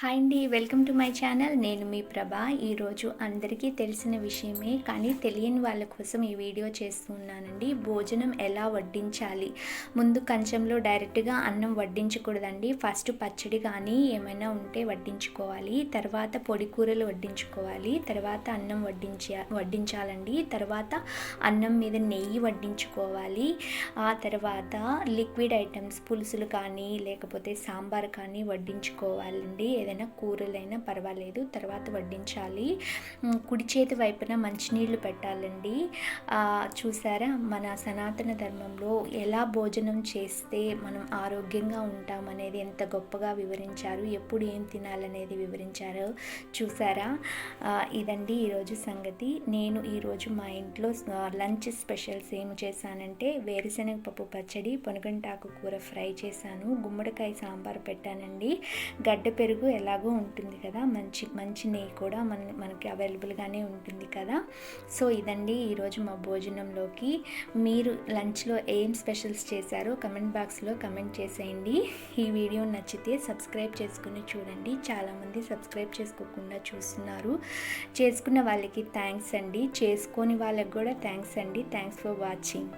Hi అండి welcome to my channel నేను మీ ప్రభా. ఈరోజు అందరికీ తెలిసిన విషయమే కానీ తెలియని వాళ్ళ కోసం ఈ వీడియో చేస్తున్నానండి భోజనం ఎలా వడ్డించాలి? ముందు కంచంలో డైరెక్ట్గా అన్నం వడ్డించకూడదండి. ఫస్ట్ పచ్చడి కానీ ఏమైనా ఉంటే వడ్డించుకోవాలి. తర్వాత పొడి కూరలు వడ్డించుకోవాలి. తర్వాత అన్నం వడ్డించ వడ్డించాలండి. తర్వాత అన్నం మీద నెయ్యి వడ్డించుకోవాలి. ఆ తర్వాత లిక్విడ్ ఐటమ్స్ పులుసులు కానీ లేకపోతే సాంబార్ కానీ వడ్డించుకోవాలండి. ఏదైనా కూరలైనా పర్వాలేదు తర్వాత వడ్డించాలి. కుడి చేతి వైపున మంచినీళ్ళు పెట్టాలండి. చూసారా? మన సనాతన ధర్మంలో ఎలా భోజనం చేస్తే మనం ఆరోగ్యంగా ఉంటాం అనేది ఎంత గొప్పగా వివరించారు ఎప్పుడు ఏం తినాలనేది వివరించారు చూసారా? ఇదండి ఈరోజు సంగతి. నేను ఈరోజు మా ఇంట్లో లంచ్ స్పెషల్స్ ఏం చేశానంటే వేరుశనగ పప్పు పచ్చడి పొనగంటాకు కూర ఫ్రై చేశాను గుమ్మడికాయ సాంబార్ పెట్టానండి. గడ్డ పెరుగు ఎలాగో ఉంటుంది కదా మంచి మంచి నెయ్యి కూడా మన మనకి అవైలబుల్గానే ఉంటుంది కదా. సో ఇదండి ఈరోజు మా భోజనంలోకి. మీరు లంచ్లో ఏం స్పెషల్స్ చేశారో కమెంట్ బాక్స్లో కమెంట్ చేసేయండి. ఈ వీడియో నచ్చితే సబ్స్క్రైబ్ చేసుకుని చూడండి. చాలామంది సబ్స్క్రైబ్ చేసుకోకుండా చూస్తున్నారు. చేసుకున్న వాళ్ళకి థ్యాంక్స్ అండి. చేసుకోని వాళ్ళకి కూడా థ్యాంక్స్ అండి. Thanks for watching